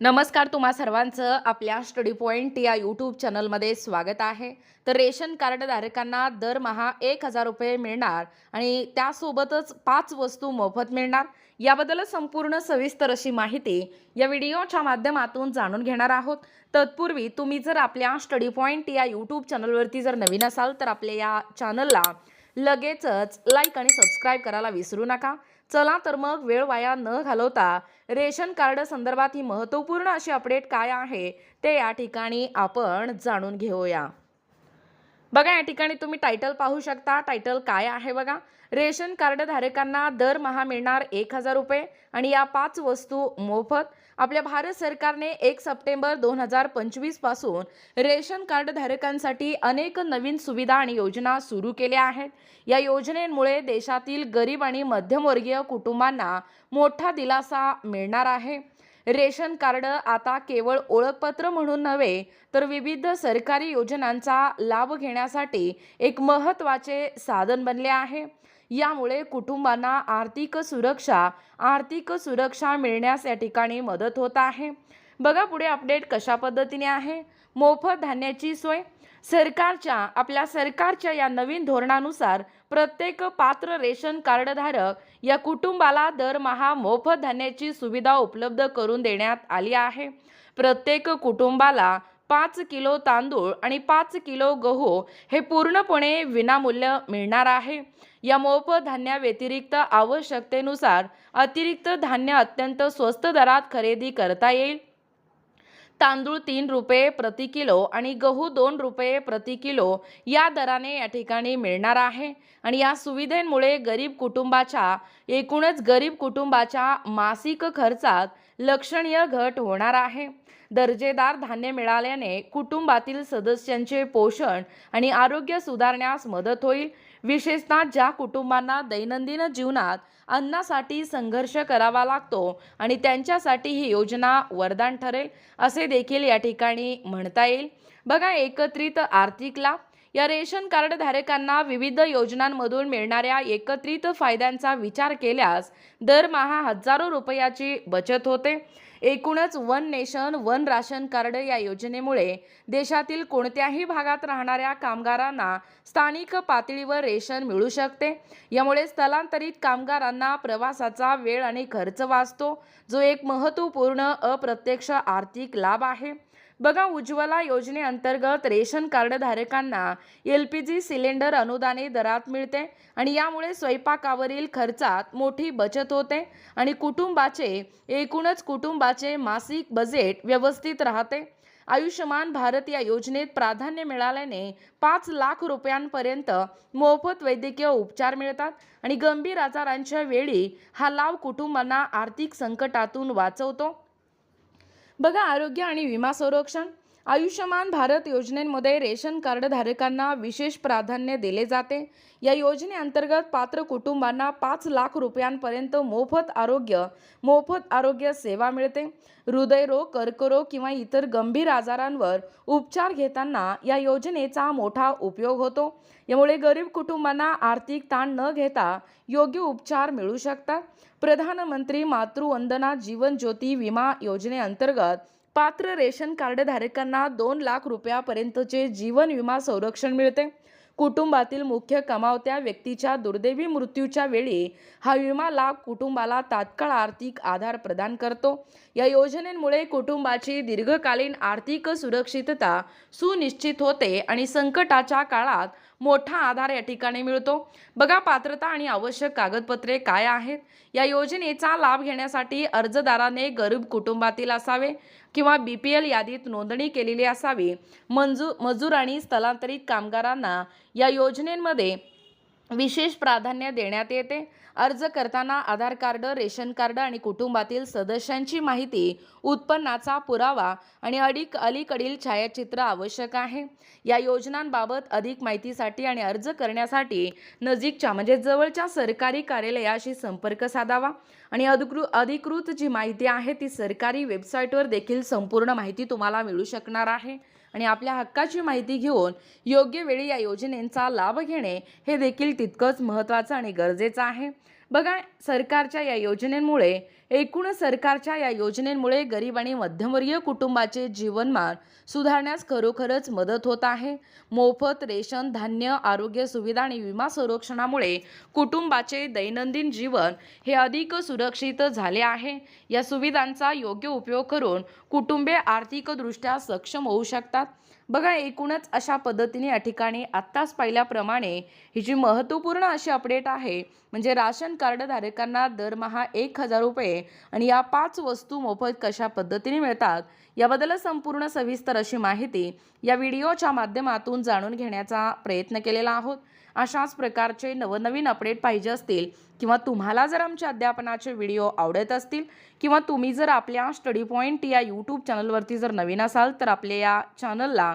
नमस्कार तुम्हा सर्वांचं. आपल्या स्टडी पॉईंट या यूट्यूब चॅनलमध्ये स्वागत आहे. तर रेशन कार्ड धारकांना दरमहा एक हजार रुपये मिळणार आणि त्यासोबतच पाच वस्तू मोफत मिळणार. याबद्दल संपूर्ण सविस्तर अशी माहिती या व्हिडिओच्या माध्यमातून जाणून घेणार आहोत. तत्पूर्वी तुम्ही जर आपल्या स्टडी पॉईंट या यूट्यूब चॅनलवरती जर नवीन असाल तर आपल्या या चॅनलला लगेचच लाईक आणि सबस्क्राईब करायला विसरू नका. चला तर मग वेळ वाया न घालवता रेशन कार्ड संदर्भात ही महत्त्वपूर्ण अशी अपडेट काय आहे ते या ठिकाणी आपण जाणून घेऊया. बघा या ठिकाणी तुम्ही टायटल पाहू शकता. टायटल काय आहे बघा? रेशन कार्ड धारकांना दरमहा मिळणार एक हजार रुपये आणि या पाच वस्तू मोफत. आपल्या भारत सरकारने एक सप्टेंबर दोन हजार पंचवीसपासून रेशन कार्ड धारकांसाठी अनेक नवीन सुविधा आणि योजना सुरू केल्या आहेत. या योजनेमुळे देशातील गरीब आणि मध्यमवर्गीय कुटुंबांना मोठा दिलासा मिळणार आहे. रेशन कार्ड आता केवळ ओळखपत्र म्हणून नव्हे तर विविध सरकारी योजनांचा लाभ घेण्यासाठी एक महत्त्वाचे साधन बनले आहे. यामुळे कुटुंबांना आर्थिक सुरक्षा आर्थिक सुरक्षा मिळण्यास या ठिकाणी मदत होत आहे. बघा पुढे अपडेट कशा पद्धतीने आहे. मोफत धान्याची सोय. सरकारच्या आपल्या सरकारच्या या नवीन धोरणानुसार प्रत्येक पात्र रेशन कार्डधारक या कुटुंबाला दरमहा मोफत धान्याची सुविधा उपलब्ध करून देण्यात आली आहे. प्रत्येक कुटुंबाला पाच किलो तांदूळ आणि पाच किलो गहू हे पूर्णपणे विनामूल्य मिळणार आहे. या मोफत धान्याव्यतिरिक्त आवश्यकतेनुसार अतिरिक्त धान्य अत्यंत स्वस्त दरात खरेदी करता येईल. तांदूळ तीन रुपये प्रति किलो आणि गहू दोन रुपये प्रति किलो या दराने या ठिकाणी मिळणार आहे. आणि या सुविधेमुळे गरीब कुटुंबाच्या एकूणच गरीब कुटुंबाच्या मासिक खर्चात लक्षणीय घट होणार आहे. दर्जेदार धान्य मिळाल्याने कुटुंबातील सदस्यांचे पोषण आणि आरोग्य सुधारण्यास मदत होईल. विशेषतः ज्या कुटुंबांना दैनंदिन जीवनात अन्नासाठी संघर्ष करावा लागतो आणि त्यांच्यासाठी ही योजना वरदान ठरेल असे देखील या ठिकाणी म्हणता येईल. बघा एकत्रित आर्थिक लाभ या रेशन कार्ड धारकांना विविध योजनांमधून मिळणाऱ्या एकत्रित फायद्यांचा विचार केल्यास दरमहा हजारो रुपयाची बचत होते. एकूणच one nation one ration card या योजनेमुळे देशातील कोणत्याही भागात राहणाऱ्या कामगारांना स्थानिक पातळीवर रेशन मिळू शकते. यामुळे स्थलांतरित कामगारांना प्रवासाचा वेळ आणि खर्च वाचतो जो एक महत्त्वपूर्ण अप्रत्यक्ष आर्थिक लाभ आहे. बघा उज्ज्वला योजनेअंतर्गत रेशन कार्ड धारकांना एल पी जी सिलेंडर अनुदाने दरात मिळते आणि यामुळे स्वयंपाकावरील खर्चात मोठी बचत होते आणि कुटुंबाचे एकूणच कुटुंबाचे मासिक बजेट व्यवस्थित राहते. आयुष्यमान भारत या योजनेत प्राधान्य मिळाल्याने पाच लाख रुपयांपर्यंत मोफत वैद्यकीय उपचार मिळतात आणि गंभीर आजारांच्या वेळी हा लाभ कुटुंबांना आर्थिक संकटातून वाचवतो. बघा आरोग्य आणि विमा संरक्षण आयुष्यमान भारत योजनेमध्ये रेशन कार्डधारकांना विशेष प्राधान्य दिले जाते. या योजनेअंतर्गत पात्र कुटुंबांना पाच लाख रुपयांपर्यंत मोफत आरोग्य मोफत आरोग्य सेवा मिळते. हृदयरोग कर्करोग किंवा इतर गंभीर आजारांवर उपचार घेताना या योजनेचा मोठा उपयोग होतो. यामुळे गरीब कुटुंबांना आर्थिक ताण न घेता योग्य उपचार मिळू शकतात. प्रधानमंत्री मातृवंदना जीवन ज्योती विमा योजनेअंतर्गत पात्र रेशन कार्ड धारकांना दोन लाख रुपयापर्यंतचे जीवन विमा संरक्षण मिळते. कुटुंबातील मुख्य कमावत्या व्यक्तीच्या दुर्दैवी मृत्यूच्या वेळी हा विमा लाभ कुटुंबाला तात्काळ आर्थिक आधार प्रदान करतो. या योजनेमुळे कुटुंबाची दीर्घकालीन आर्थिक सुरक्षितता सुनिश्चित होते आणि संकटाच्या काळात मोठा आधार या ठिकाणी मिळतो. बघा पात्रता आणि आवश्यक कागदपत्रे काय आहेत? या योजनेचा लाभ घेण्यासाठी अर्जदाराने गरीब कुटुंबातील असावे किंवा बी पी एल यादीत नोंदणी केलेली असावी. मंजू मजूर आणि स्थलांतरित कामगारांना या योजनेमध्ये विशेष प्राधान्य देण्यात येते. अर्ज करताना आधार कार्ड रेशन कार्ड आणि कुटुंबातील सदस्यांची माहिती उत्पन्नाचा पुरावा आणि अडीक अलीकडील छायाचित्र आवश्यक आहे. या योजनांबाबत अधिक माहितीसाठी आणि अर्ज करण्यासाठी नजीकच्या म्हणजे जवळच्या सरकारी कार्यालयाशी संपर्क साधावा. आणि अधिकृ अधिकृत जी माहिती आहे ती सरकारी वेबसाईटवर देखील संपूर्ण माहिती तुम्हाला मिळू शकणार आहे. आणि आपल्या हक्काची माहिती घेऊन योग्य वेळी या योजनेचा लाभ घेणे हे देखील तितकंच महत्त्वाचं आणि गरजेचं आहे. बघा सरकारच्या या योजनेमुळे एकूण सरकारच्या या योजनेमुळे गरीब आणि मध्यमवर्गीय कुटुंबाचे जीवनमान सुधारण्यास खरोखरच मदत होत आहे. मोफत रेशन धान्य आरोग्य सुविधा आणि विमा संरक्षणामुळे कुटुंबाचे दैनंदिन जीवन हे अधिक सुरक्षित झाले आहे. या सुविधांचा योग्य उपयोग करून कुटुंबे आर्थिकदृष्ट्या सक्षम होऊ शकतात. बघा एकूणच अशा पद्धतीने या ठिकाणी आत्ताच पाहिल्याप्रमाणे ही जी महत्त्वपूर्ण अशी अपडेट आहे म्हणजे राशन कार्ड धारकांना दरमहा एक हजार रुपये आणि या पाच वस्तू मोफत कशा पद्धतीने मिळतात याबद्दल संपूर्ण सविस्तर अशी माहिती या व्हिडिओच्या माध्यमातून जाणून घेण्याचा प्रयत्न केलेला आहोत. अशाच प्रकारचे नवनवीन अपडेट पाहिजे असतील किंवा तुम्हाला जर आमच्या अध्यापनाचे व्हिडिओ आवडत असतील किंवा तुम्ही जर आपल्या स्टडी पॉईंट या यूट्यूब चॅनलवरती जर नवीन असाल तर आपल्या या चॅनलला